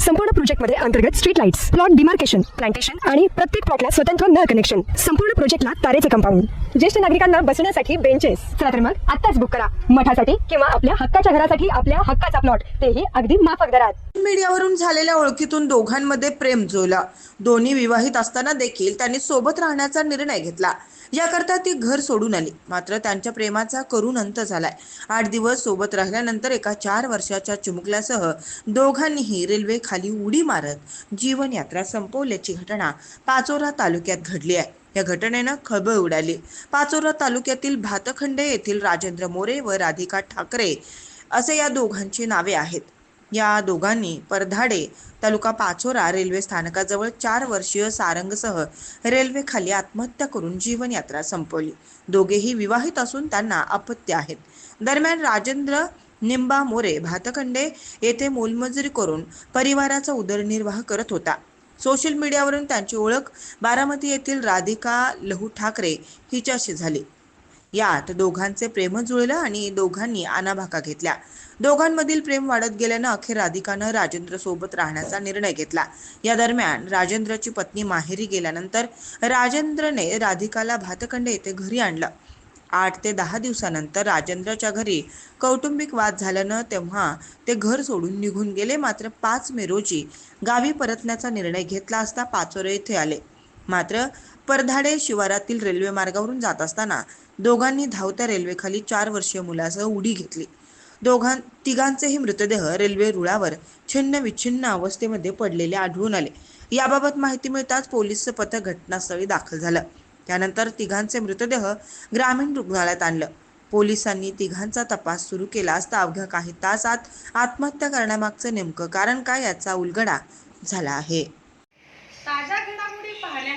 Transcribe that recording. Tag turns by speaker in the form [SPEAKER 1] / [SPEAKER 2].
[SPEAKER 1] संपूर्ण प्रोजेक्टमध्ये अंतर्गत street lights plot demarcation plantation आणि प्रत्येक प्लॉटला स्वतंत्र नळ कनेक्शन संपूर्ण प्रोजेक्टला तारेचे कंपाऊंड ज्येष्ठ नागरिकांना बसण्यासाठी बेंचेस चला तर मग आत्ताच बुक करा. मठासाठी किंवा आपल्या हक्काच्या घरासाठी आपल्या हक्काचा प्लॉट तेही अगदी माफक दरात.
[SPEAKER 2] मीडियावरून झालेल्या ओळखीतून दोघांमध्ये प्रेम जुळला. दोन्ही विवाहित असताना देखील त्यांनी सोबत राहण्याचा निर्णय घेतला. याकरता ती घर सोडून आली. मात्र त्यांच्या प्रेमाचा करून अंत झालाय. आठ दिवस सोबत राहिल्यानंतर एका चार वर्षाच्या चिमुकल्यासह दोघांनीही रेल्वे खाली उडी मारत जीवनयात्रा संपवल्याची घटना पाचोरा तालुक्यात घडली आहे. या घटनेनं खळबळ उडाली. पाचोरा तालुक्यातील भातखंडे येथील राजेंद्र मोरे व राधिका ठाकरे असे या दोघांची नावे आहेत. या दोघांनी परधाडे तालुका पाचोरा रेल्वे स्थानकाजवळ चार वर्षीय सारंगसह रेल्वेखाली आत्महत्या करून जीवनयात्रा संपवली. दोघेही विवाहित असून त्यांना अपत्य आहेत. दरम्यान राजेंद्र निंबा मोरे भातखंडे येथे मोलमजुरी करून परिवाराचा उदरनिर्वाह करत होता. सोशल मीडियावरून त्यांची ओळख बारामती येथील राधिका लहू ठाकरे हिच्याशी झाली. यात दोघांचे प्रेम जुळलं आणि दोघांनी आनाभाका घेतल्या. दोघांमधील प्रेम वाढत गेल्यानं अखेर राधिकानं राजेंद्र सोबत राहण्याचा निर्णय घेतला. या दरम्यान राजेंद्रची पत्नी माहेरी गेल्यानंतर राजेंद्रने राधिकाला भातखंडे येथे घरी आणलं. आठ ते दहा दिवसानंतर राजेंद्रच्या घरी कौटुंबिक वाद झाल्यानं तेव्हा ते घर सोडून निघून गेले. मात्र पाच मे रोजी गावी परतण्याचा निर्णय घेतला असता पाचोरे येथे आले. मात्र परधाडे शिवारातील रेल्वे मार्गावरून जात असताना दोघांनी धावत्या रेल्वेखाली चार वर्षीय मुलासह उडी घेतली. दोघां तिघांचेही मृतदेह रेल्वे रुळावर छिन्न विच्छिन्न अवस्थेमध्ये पडलेले आढळून आले. याबाबत माहिती मिळताच पोलिसचं पथक घटनास्थळी दाखल झालं. त्यानंतर तिघांचे मृतदेह ग्रामीण रुग्णालयात आणलं. पोलिसांनी तिघांचा तपास सुरू केला असता अवघ्या काही तासात आत्महत्या करण्यामागचं नेमकं कारण काय याचा उलगडा झाला आहे.